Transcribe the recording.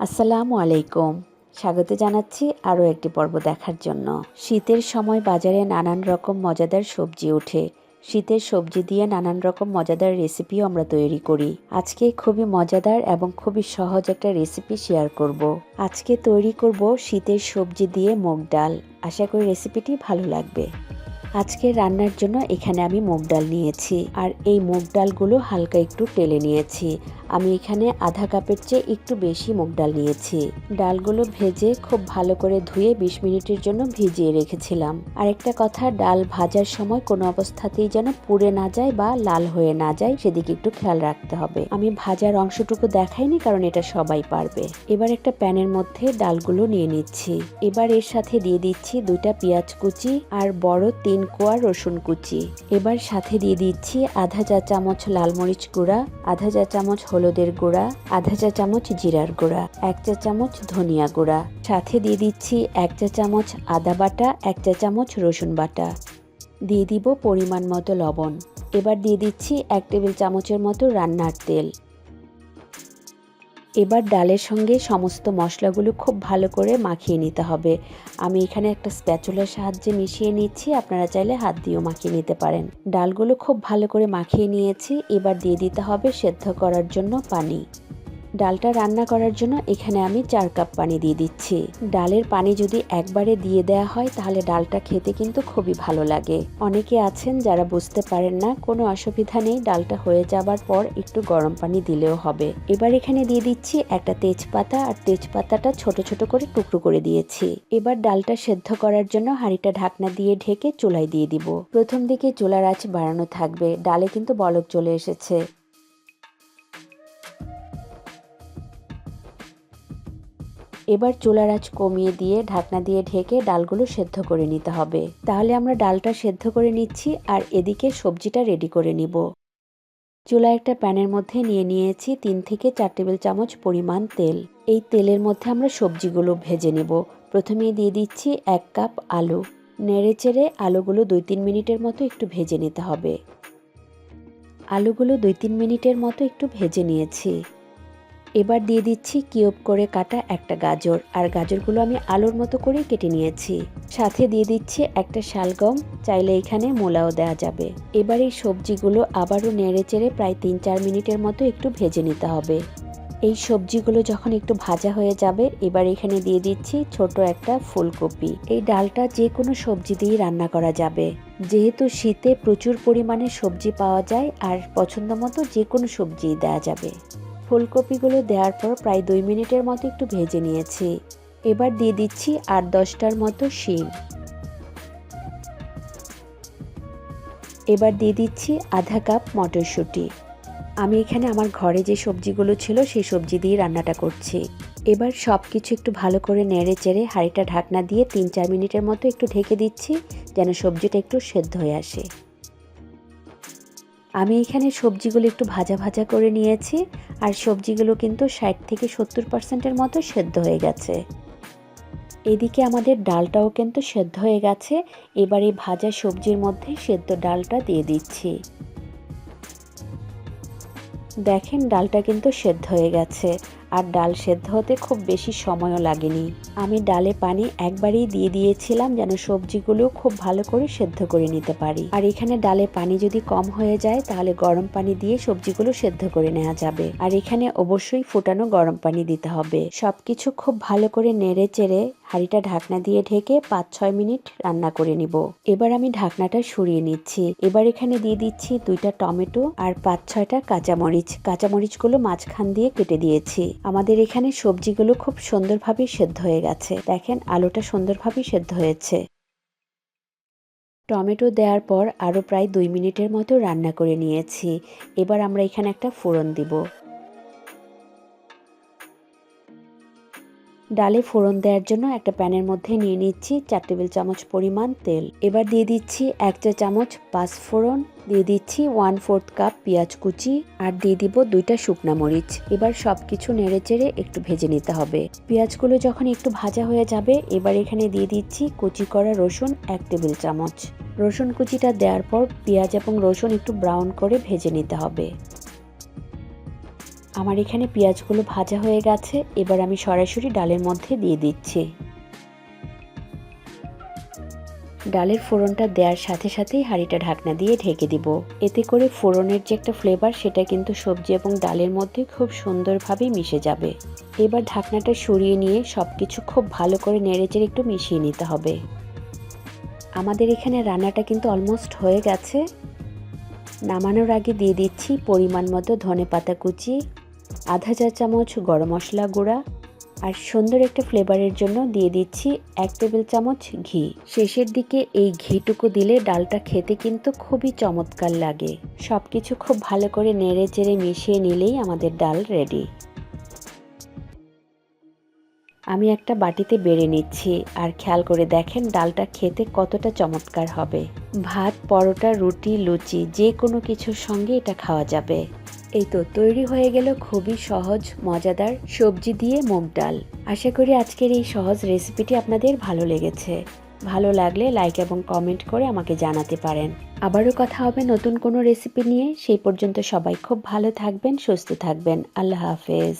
আসসালামু আলাইকুম। স্বাগত জানাচ্ছি আরও একটি পর্ব দেখার জন্য। শীতের সময় বাজারে নানান রকম মজাদার সবজি ওঠে। শীতের সবজি দিয়ে নানান রকম মজাদার রেসিপিও আমরা তৈরি করি। আজকে খুবই মজাদার এবং খুবই সহজ একটা রেসিপি শেয়ার করব। আজকে তৈরি করব শীতের সবজি দিয়ে মুগ ডাল। আশা করি রেসিপিটি ভালো লাগবে। আজকে রান্নার জন্য এখানে আমি মুগ ডাল নিয়েছি। আর এই মুগ ডালগুলো হালকা একটু টেলে নিয়েছি। আমি এখানে আধা কাপের চেয়ে একটু বেশি মুগ ডাল নিয়েছি। ডালগুলো ভেজে খুব ভালো করে ধুয়ে বিশ মিনিটের জন্য ভিজিয়ে রেখেছিলাম। আর একটা কথা, ডাল ভাজার সময় কোনো অবস্থাতেই যেন পুড়ে না যায় বা লাল হয়ে না যায়, সেদিকে একটু খেয়াল রাখতে হবে। আমি ভাজার অংশটুকু দেখাইনি কারণ এটা সবাই পারবে। এবার একটা প্যানের মধ্যে ডালগুলো নিয়ে নিচ্ছি। এবার এর সাথে দিয়ে দিচ্ছি দুইটা পেঁয়াজ কুচি আর বড় তিন কোয়া রসুন কুচি। এবার সাথে দিয়ে দিচ্ছি আধা চা চামচ লাল মরিচ গুঁড়া, আধা চা চামচ হলুদের গুঁড়া, আধা চা চামচ জিরার গুঁড়া, এক চা চামচ ধনিয়া গুঁড়া। সাথে দিয়ে দিচ্ছি এক চা চামচ আদা বাটা, এক চা চামচ রসুন বাটা। দিয়ে দিব পরিমাণ মতো লবণ। এবার দিয়ে দিচ্ছি এক টেবিল চামচের মতো রান্নার তেল। এবার ডালের সঙ্গে সমস্ত মশলাগুলো খুব ভালো করে মাখিয়ে নিতে হবে। আমি এখানে একটা স্প্যাচুলার সাহায্যে মিশিয়ে নিচ্ছি, আপনারা চাইলে হাত দিয়েও মাখিয়ে নিতে পারেন। ডালগুলো খুব ভালো করে মাখিয়ে নিয়েছি, এবার দিয়ে দিতে হবে সেদ্ধ করার জন্য পানি। ডালটা রান্না করার জন্য এখানে আমি চার কাপ পানি দিয়ে দিচ্ছি। ডালের পানি যদি একবারে দিয়ে দেয়া হয়, তাহলে ডালটা খেতে কিন্তু খুবই ভালো লাগে। অনেকে আছেন যারা বুঝতে পারেন না, কোনো অসুবিধা নেই, ডালটা হয়ে যাবার পর একটু গরম পানি দিলেও হবে। এবার এখানে দিয়ে দিচ্ছি একটা তেজপাতা, আর তেজপাতাটা ছোট ছোট করে টুকরো করে দিয়েছি। এবার ডালটা সেদ্ধ করার জন্য হাঁড়িটা ঢাকনা দিয়ে ঢেকে চুলায় দিয়ে দিব। প্রথম দিকে চুলার আঁচ বাড়ানো থাকবে। ডালে কিন্তু বলক চলে এসেছে। এবার চুলার আঁচ কমিয়ে দিয়ে ঢাকনা দিয়ে ঢেকে ডালগুলো সেদ্ধ করে নিতে হবে। তাহলে আমরা ডালটা সেদ্ধ করে নিচ্ছি আর এদিকে সবজিটা রেডি করে নিব। চুলা একটা প্যানের মধ্যে নিয়ে নিয়েছি তিন থেকে চার টেবিল চামচ পরিমাণ তেল। এই তেলের মধ্যে আমরা সবজিগুলো ভেজে নেব। প্রথমেই দিয়ে দিচ্ছি এক কাপ আলু। নেড়ে চেড়ে আলুগুলো দুই তিন মিনিটের মতো একটু ভেজে নিতে হবে। আলুগুলো দুই তিন মিনিটের মতো একটু ভেজে নিয়েছি। এবার দিয়ে দিচ্ছি কিউব করে কাটা একটা গাজর, আর গাজরগুলো আমি আলুর মতো করে কেটে নিয়েছি। সাথে দিয়ে দিচ্ছি একটা শালগম, চাইলে এখানে মোলাও দেওয়া যাবে। এবার এই সবজিগুলো আবারও নেড়ে চেড়ে প্রায় তিন চার মিনিটের মতো একটু ভেজে নিতে হবে। এই সবজিগুলো যখন একটু ভাজা হয়ে যাবে, এবার এখানে দিয়ে দিচ্ছি ছোট একটা ফুলকপি। এই ডালটা যে কোনো সবজি দিয়ে রান্না করা যাবে। যেহেতু শীতে প্রচুর পরিমাণে সবজি পাওয়া যায়, আর পছন্দ মতো যে কোনো সবজি দেওয়া যাবে। ফুলকপিগুলো দেওয়ার পর প্রায় দুই মিনিটের মতো একটু ভেজে নিয়েছি। এবার দিয়ে দিচ্ছি আট দশটার মতো শিম। এবার দিয়ে দিচ্ছি আধা কাপ মটরশুঁটি। আমি এখানে আমার ঘরে যে সবজিগুলো ছিল সেই সবজি দিয়ে রান্নাটা করছি। এবার সব কিছু একটু ভালো করে নেড়ে চেড়ে হাঁড়িটা ঢাকনা দিয়ে তিন চার মিনিটের মতো একটু ঢেকে দিচ্ছি যেন সবজিটা একটু সেদ্ধ হয়ে আসে। আমি এখানে সবজিগুলো একটু ভাজা ভাজা করে নিয়েছি, আর সবজিগুলো কিন্তু ষাট থেকে সত্তর পার্সেন্টের মতো সেদ্ধ হয়ে গেছে। এদিকে আমাদের ডালটাও কিন্তু সেদ্ধ হয়ে গেছে, এবার এই ভাজা সবজির মধ্যে সেদ্ধ ডালটা দিয়ে দিচ্ছি। দেখেন ডালটা কিন্তু সেদ্ধ হয়ে গেছে আর ডাল সেদ্ধ হতে খুব বেশি সময়ও লাগেনি। আমি ডালে পানি একবারেই দিয়ে দিয়েছিলাম যেন সবজিগুলো খুব ভালো করে সেদ্ধ করে নিতে পারি। আর এখানে ডালে পানি যদি কম হয়ে যায়, তাহলে গরম পানি দিয়ে সবজিগুলো সেদ্ধ করে নেওয়া যাবে। আর এখানে অবশ্যই ফুটানো গরম পানি দিতে হবে। সবকিছু খুব ভালো করে নেড়ে চেড়ে হাঁড়িটা ঢাকনা দিয়ে ঢেকে পাঁচ ছয় মিনিট রান্না করে নিব। এবার আমি ঢাকনাটা সরিয়ে নিচ্ছি। এবার এখানে দিয়ে দিচ্ছি দুইটা টমেটো আর পাঁচ ছয়টা কাঁচামরিচ। কাঁচামরিচগুলো মাঝখান দিয়ে কেটে দিয়েছি। আমাদের এখানে সবজিগুলো খুব সুন্দরভাবে সেদ্ধ হয়ে গেছে। দেখেন, আলুটা সুন্দরভাবে সেদ্ধ হয়েছে। টমেটো দেওয়ার পর আরও প্রায় দুই মিনিটের মতো রান্না করে নিয়েছি। এবার আমরা এখানে একটা ফোড়ন দিব। ডালে ফোড়ন দেওয়ার জন্য একটা প্যানের মধ্যে নিয়ে নিচ্ছি চার টেবিল চামচ পরিমাণ তেল। এবার দিয়ে দিচ্ছি এক চা চামচ পাঁচ ফোড়ন, দিয়ে দিচ্ছি ওয়ান ফোর্থ কাপ পেঁয়াজ কুচি আর দিয়ে দিব দুইটা শুকনা মরিচ। এবার সব কিছু নেড়ে চেড়ে একটু ভেজে নিতে হবে। পেঁয়াজগুলো যখন একটু ভাজা হয়ে যাবে, এবার এখানে দিয়ে দিচ্ছি কুচি করা রসুন এক টেবিল চামচ। রসুন কুচিটা দেওয়ার পর পেঁয়াজ এবং রসুন একটু ব্রাউন করে ভেজে নিতে হবে। আমার এখানে পেঁয়াজগুলো ভাজা হয়ে গেছে, এবার আমি সরাসরি ডালের মধ্যে দিয়ে দিচ্ছি। ডালের ফোড়নটা দেওয়ার সাথে সাথেই হাঁড়িটা ঢাকনা দিয়ে ঢেকে দিব। এতে করে ফোড়নের যে একটা ফ্লেভার সেটা কিন্তু সবজি এবং ডালের মধ্যে খুব সুন্দরভাবে মিশে যাবে। এবার ঢাকনাটা সরিয়ে নিয়ে সব কিছু খুব ভালো করে নেড়েচেড়ে একটু মিশিয়ে নিতে হবে। আমাদের এখানে রান্নাটা কিন্তু অলমোস্ট হয়ে গেছে। নামানোর আগে দিয়ে দিচ্ছি পরিমাণ মতো ধনে পাতা কুচি আধা চা চামচ গরম মশলা গুঁড়া আর সুন্দর একটা ফ্লেভারের জন্য দিয়ে দিচ্ছি এক টেবিল চামচ ঘি। শেষের দিকে এই ঘিটুকু দিলে ডালটা খেতে কিন্তু খুবই চমৎকার লাগে। সব কিছু খুব ভালো করে নেড়ে চেড়ে মিশিয়ে নিলেই আমাদের ডাল রেডি। আমি একটা বাটিতে বেড়ে নিচ্ছি আর খেয়াল করে দেখেন ডালটা খেতে কতটা চমৎকার হবে। ভাত, পরোটা, রুটি, লুচি, যে কোনো কিছুর সঙ্গে এটা খাওয়া যাবে। এই তো তৈরি হয়ে গেল খুবই সহজ, মজাদার সবজি দিয়ে মুগ ডাল। আশা করি আজকের এই সহজ রেসিপিটি আপনাদের ভালো লেগেছে। ভালো লাগলে লাইক এবং কমেন্ট করে আমাকে জানাতে পারেন। আবারও কথা হবে নতুন কোনো রেসিপি নিয়ে। সেই পর্যন্ত সবাই খুব ভালো থাকবেন, সুস্থ থাকবেন। আল্লাহ হাফেজ।